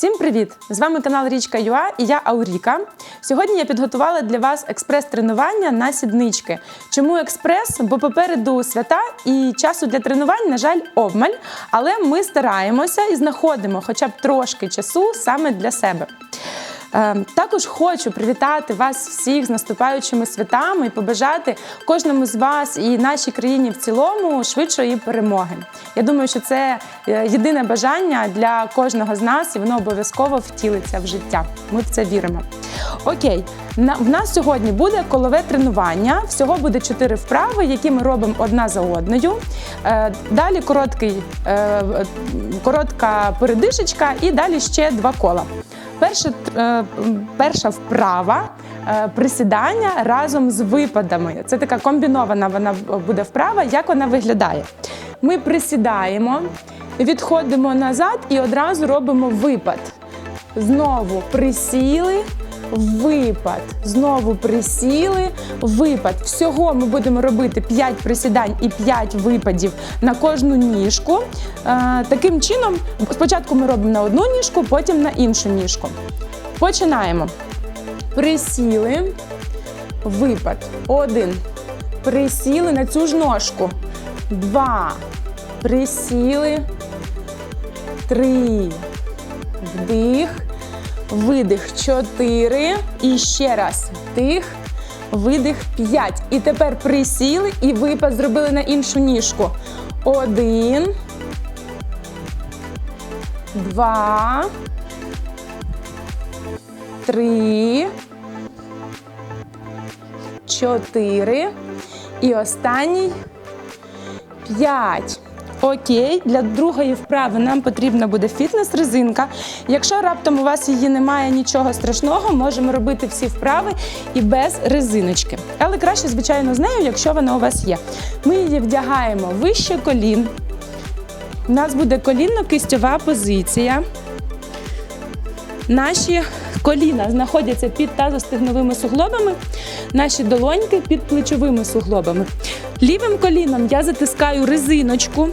Всім привіт! З вами канал Річка Юа і я Ауріка. Сьогодні я підготувала для вас експрес-тренування на сіднички. Чому експрес? Бо попереду свята і часу для тренувань, на жаль, обмаль. Але ми стараємося і знаходимо хоча б трошки часу саме для себе. Е, Також хочу привітати вас всіх з наступаючими святами і побажати кожному з вас і нашій країні в цілому швидшої перемоги. Я думаю, що це е, єдине бажання для кожного з нас, і воно обов'язково втілиться в життя. Ми в це віримо. Окей, в нас сьогодні буде колове тренування. Всього буде чотири вправи, які ми робимо одна за одною. Е, Далі короткий, е, коротка передишечка, і далі ще два кола. Перша, е, перша вправа е, присідання разом з випадами. Це така комбінована вона буде вправа. Як вона виглядає? Ми присідаємо, відходимо назад і одразу робимо випад. Знову присіли, випад. Знову присіли, випад. Всього ми будемо робити 5 присідань і 5 випадів на кожну ніжку. Е, Таким чином, спочатку ми робимо на одну ніжку, потім на іншу ніжку. Починаємо. Присіли, випад. Один. Присіли на цю ж ножку. Два. Присіли. Три. Вдих. Видих. Чотири. І ще раз. Вдих. Видих. П'ять. І тепер присіли і випад зробили на іншу ніжку. Один. Два. Три. Чотири. І останній. П'ять. Окей, для другої вправи нам потрібна буде фітнес-резинка. Якщо раптом у вас її немає нічого страшного, можемо робити всі вправи і без резиночки. Але краще, звичайно, з нею, якщо вона у вас є. Ми її вдягаємо вище колін. У нас буде колінно-кистьова позиція. Наші коліна знаходяться під тазостегновими суглобами, наші долоньки під плечовими суглобами. Лівим коліном я затискаю резиночку.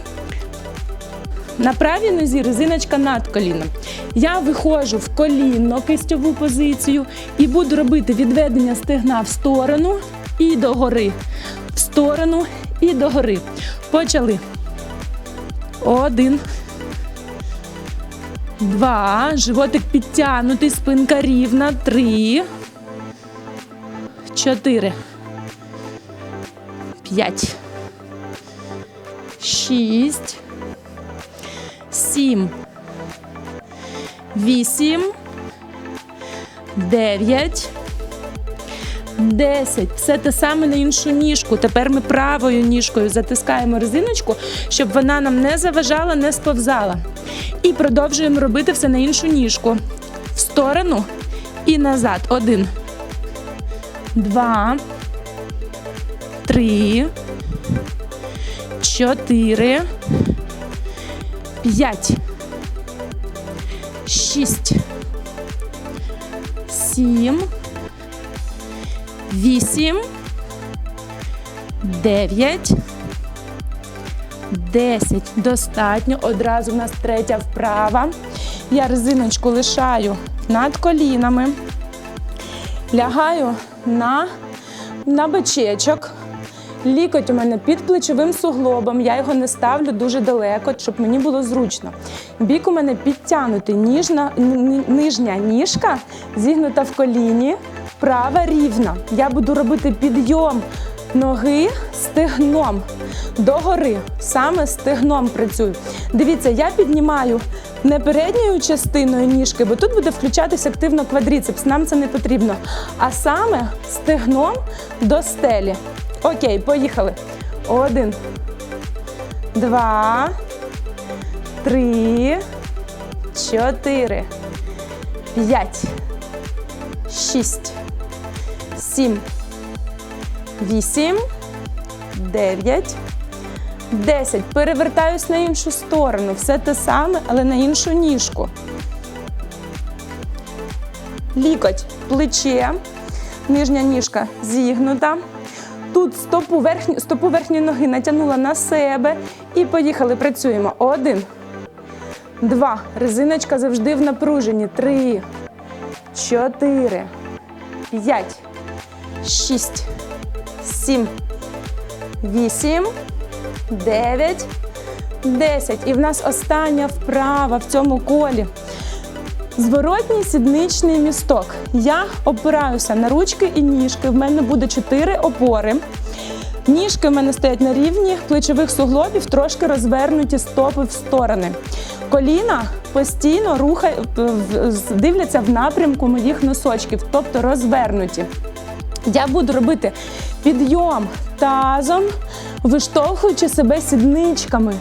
На правій нозі резиночка над коліном. Я виходжу в колінно кистьову позицію і буду робити відведення стегна в сторону і догори. В сторону і догори. Почали. Один. Два. Животик підтягнутий, спинка рівна. Три. Чотири. П'ять. Шість. Сім. Вісім. Дев'ять. Десять. Все те саме на іншу ніжку. Тепер ми правою ніжкою затискаємо резиночку, щоб вона нам не заважала, не сповзала. І продовжуємо робити все на іншу ніжку. В сторону і назад. Один. Два. Три. Чотири. П'ять. Шість. Сім. Вісім. Дев'ять. Десять. Достатньо. Одразу в нас третя вправа. Я резиночку лишаю над колінами. Лягаю на, на бичечок. Лікоть у мене під плечовим суглобом. Я його не ставлю дуже далеко, щоб мені було зручно. Бік у мене підтягнутий. Ніжна, нижня ніжка зігнута в коліні, права рівна. Я буду робити підйом ноги стегном догори. Саме стегном працюю. Дивіться, я піднімаю не передньою частиною ніжки, бо тут буде включатися активно квадріцепс. Нам це не потрібно. А саме стегном до стелі. Окей, поїхали. Один, два, три, чотири, п'ять, шість, сім, вісім, дев'ять. 10. Перевертаюсь на іншу сторону. Все те саме, але на іншу ніжку. Лікоть, плече, нижня ніжка зігнута. Тут стопу, верхню, стопу верхньої ноги натягнула на себе. І поїхали. Працюємо. Один, Два. Резиночка завжди в напруженні. Три. Чотири. П'ять. Шість. Сім. Вісім. Дев'ять. Десять. І в нас остання вправа в цьому колі. Зворотній сідничний місток. Я опираюся на ручки і ніжки. В мене буде чотири опори. Ніжки в мене стоять на рівні плечових суглобів, трошки розвернуті стопи в сторони. Коліна постійно з- дивляться в напрямку моїх носочків, тобто розвернуті. Я буду робити підйом тазом, виштовхуючи себе сідничками.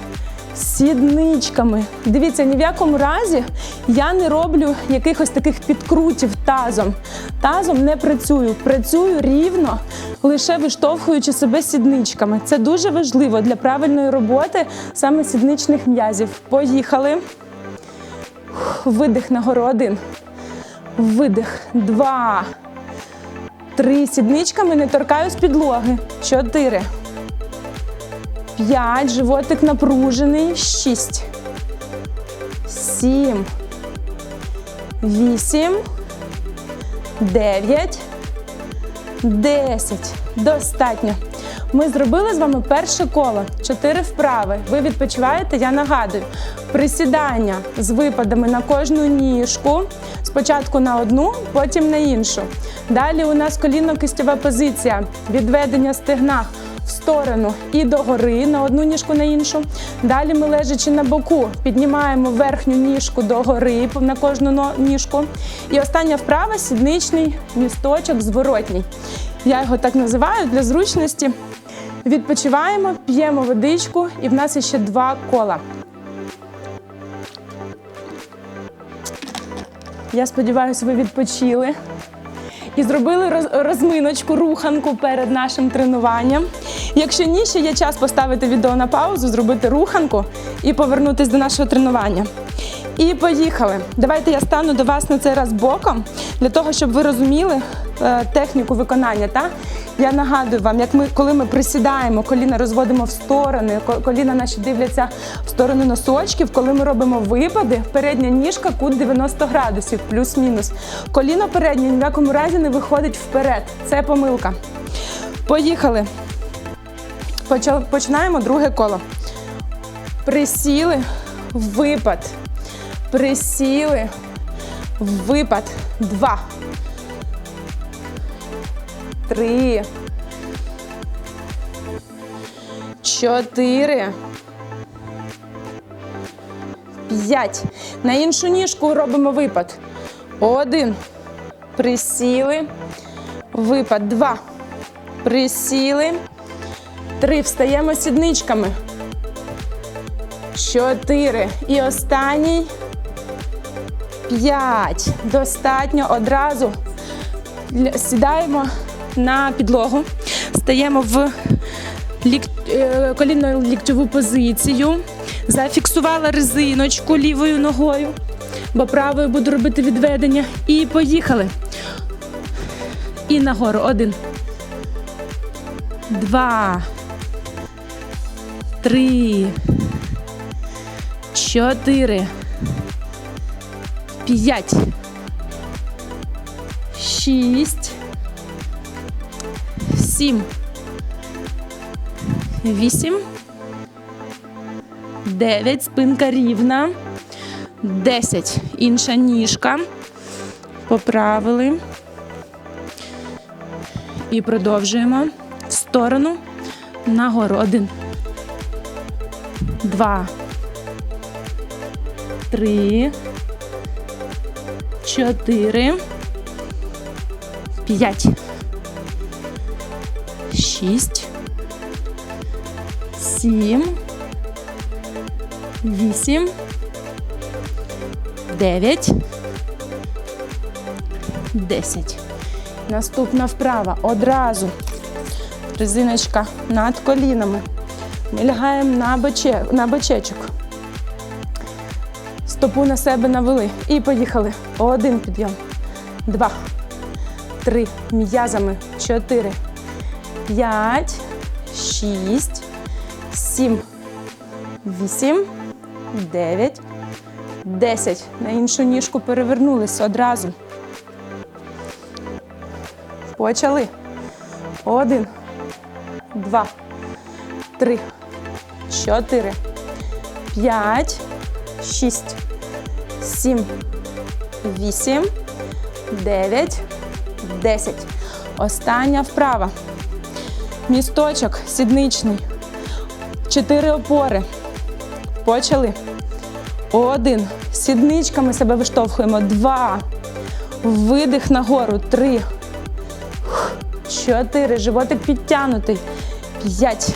Сідничками. Дивіться, ні в якому разі я не роблю якихось таких підкрутів тазом. Тазом не працюю. Працюю рівно, лише виштовхуючи себе сідничками. Це дуже важливо для правильної роботи саме сідничних м'язів. Поїхали. Видих нагору один. Видих. Два. Три. Сідничками не торкаюсь підлоги. Чотири. П'ять. Животик напружений. Шість. Сім. Вісім. Дев'ять. Десять. Достатньо. Ми зробили з вами перше коло. Чотири вправи. Ви відпочиваєте, я нагадую. Присідання з випадами на кожну ніжку. Спочатку на одну, потім на іншу. Далі у нас коліно-кистєва позиція. Відведення стегна сторону і догори на одну ніжку на іншу. Далі ми лежачи на боку, піднімаємо верхню ніжку догори на кожну ніжку. І остання вправа сідничний місточок зворотній. Я його так називаю для зручності. Відпочиваємо, п'ємо водичку, і в нас ще два кола. Я сподіваюся, ви відпочили і зробили роз- розминочку, руханку перед нашим тренуванням. Якщо ні, ще є час поставити відео на паузу, зробити руханку і повернутися до нашого тренування. І поїхали. Давайте я стану до вас на цей раз боком, для того, щоб ви розуміли е, техніку виконання. Та? Я нагадую вам, як ми, коли ми присідаємо, коліна розводимо в сторони, коліна наші дивляться в сторону носочків. Коли ми робимо випади, передня ніжка кут 90 градусів, плюс-мінус. Коліно переднє ні в якому разі не виходить вперед. Це помилка. Поїхали. Починаємо друге коло. Присіли, випад. Присіли, випад. Два. Три. Чотири. П'ять. На іншу ніжку робимо випад. Один. Присіли. Випад. Два. Присіли. Три. Встаємо сідничками. Чотири. І останній. П'ять. Достатньо одразу. Сідаємо на підлогу. Стаємо в е, колінно-ліктьову позицію. Зафіксувала резиночку лівою ногою, бо правою буду робити відведення. І поїхали. І нагору. Один. Два. Три. Чотири. П'ять. Шість. Сім. Вісім. Дев'ять. Спинка рівна. Десять. Інша ніжка. Поправили. І продовжуємо. В сторону. Нагору. Один. Два. Три. Чотири. П'ять. Шість. Сім. Вісім. Дев'ять. Десять. Наступна вправа. Одразу. Резиночка над колінами. Ми лягаємо на, боче, на бочечок. Стопу на себе навели. І поїхали. Один підйом. Два. Три. М'язами. Чотири. П'ять. Шість. Сім. Вісім. Дев'ять. 10. На іншу ніжку перевернулись одразу. Почали. Один, два, три, чотири, п'ять, шість, сім, вісім, дев'ять, десять. Остання вправа. Місточок сідничний. Чотири опори. Почали. Один. Сідничками себе виштовхуємо. Два. Видих нагору. Три. Чотири. Животик підтягнутий. П'ять.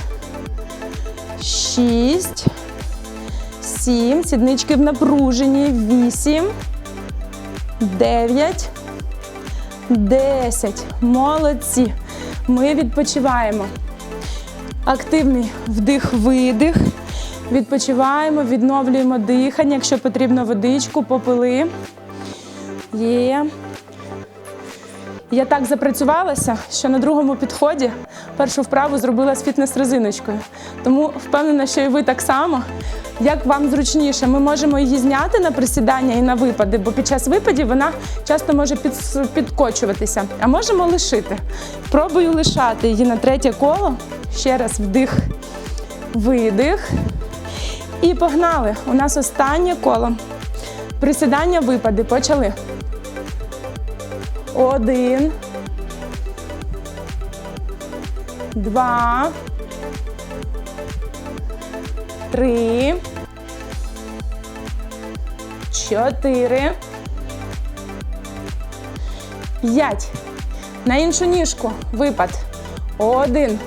Шість. Сім. Сіднички в напруженні. Вісім. Дев'ять. Десять. Молодці. Ми відпочиваємо. Активний вдих-видих. Відпочиваємо, відновлюємо дихання. Якщо потрібно водичку, попили. Є. Я так запрацювалася, що на другому підході першу вправу зробила з фітнес-резиночкою. Тому впевнена, що і ви так само. Як вам зручніше, ми можемо її зняти на присідання і на випади, бо під час випадів вона часто може під, підкочуватися. А можемо лишити. Пробую лишати її на третє коло. Ще раз вдих, видих. І погнали. У нас останнє коло. Присідання випади. Почали. Один. Два. Три. Чотири. П'ять. На іншу ніжку. Випад. Один.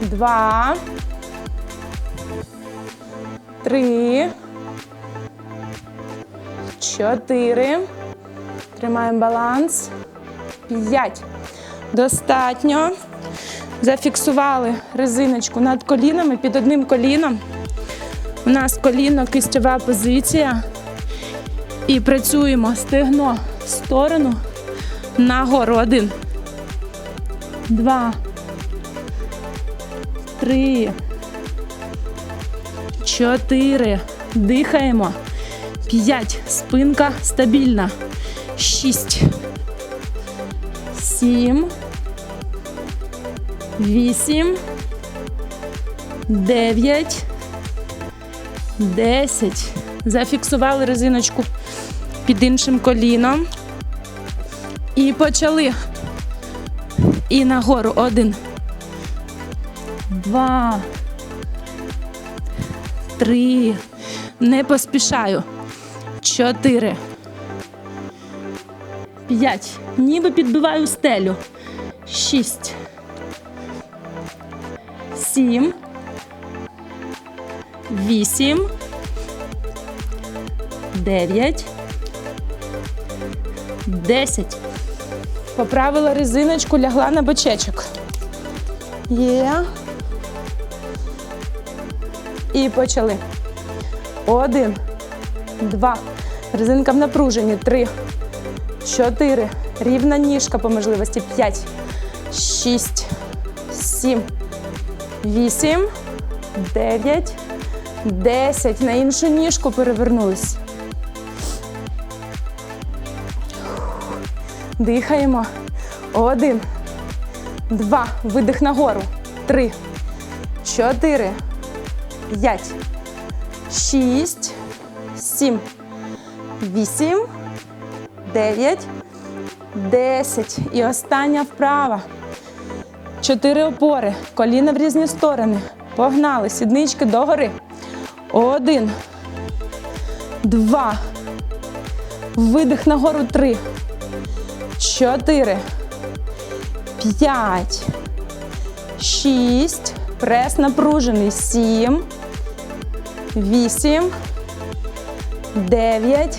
Два. Три. Чотири. Тримаємо баланс. П'ять. Достатньо. Зафіксували резиночку над колінами під одним коліном. У нас коліно кистьова позиція. І працюємо стегно в сторону. Нагору. Один. Два. Три. Чотири. Дихаємо. П'ять. Спинка стабільна. Шість. Сім. Вісім. Дев'ять. Десять. Зафіксували резиночку під іншим коліном. І почали. І нагору. Один. Два. Три. Не поспішаю. Чотири. П'ять. Ніби підбиваю стелю. Шість. Сім. Вісім. Дев'ять. Десять. Поправила резиночку, лягла на бочечок. Є. І почали. Один. Два. Резинка в напруженні. Три. Чотири. Рівна ніжка по можливості. П'ять. Шість. Сім. Вісім. Дев'ять. Десять. На іншу ніжку перевернулись. Дихаємо. Один. Два. Видих нагору. Три. Чотири. П'ять. Шість. Сім. Вісім. Дев'ять. Десять. І остання вправа. Чотири опори. Коліна в різні сторони. Погнали. Сіднички догори. Один. Два. Видих нагору. Три. Чотири. П'ять. Шість. Прес напружений. Сім. Вісім. Дев'ять.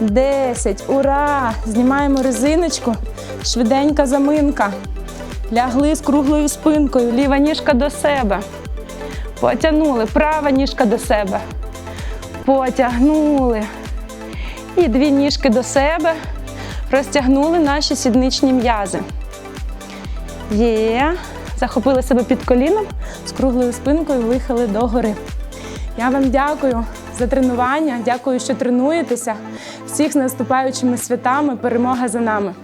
Десять. Ура! Знімаємо резиночку. Швиденька заминка. Лягли з круглою спинкою. Ліва ніжка до себе. Потягнули. Права ніжка до себе. Потягнули. І дві ніжки до себе. Розтягнули наші сідничні м'язи. Є. Захопили себе під коліном, з круглою спинкою виїхали догори. Я вам дякую за тренування. Дякую, що тренуєтеся. Всіх з наступаючими святами. Перемога за нами.